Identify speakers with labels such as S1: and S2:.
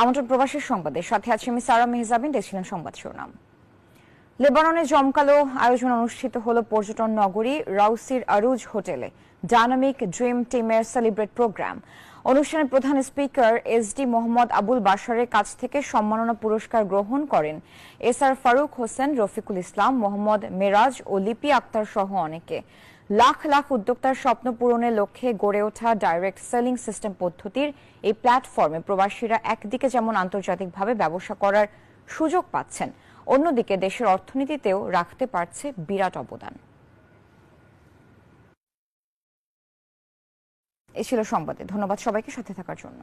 S1: আমন্ত্রণ প্রবাসের সংবাদে। সাথে আছি আমি সারা মেহজাবিন, দেখছিলেন সংবাদ শিরোনাম। লেবাননে জমকালো আয়োজন অনুষ্ঠিত হলো পর্যটন নগরী রাউসির আরুজ হোটেলে। ডায়নামিক ড্রিম টিমের সেলিব্রেট প্রোগ্রাম। অনুষ্ঠানে প্রধান speaker S D Mohammad Abul বাশারের কাছ থেকে সম্মাননা পুরস্কার গ্রহণ করেন এস আর ফারুক হোসেন, রফিকুল ইসলাম, মোহাম্মদ মেরাজ ও লিপি আক্তার সহ অনেকে। লাখ লাখ উদ্যোক্তার স্বপ্ন পূরণের লক্ষ্যে গড়ে ওঠা ডাইরেক্ট সেলিং সিস্টেম পদ্ধতির এই প্ল্যাটফর্মে প্রবাসীরা একদিকে যেমন আন্তর্জাতিকভাবে ব্যবসা করার সুযোগ পাচ্ছেন, অন্যদিকে দেশের অর্থনীতিতেও রাখতে পারছে বিরাট অবদান। এ ছিল সংবাদে। ধন্যবাদ সবাইকে সাথে থাকার জন্য।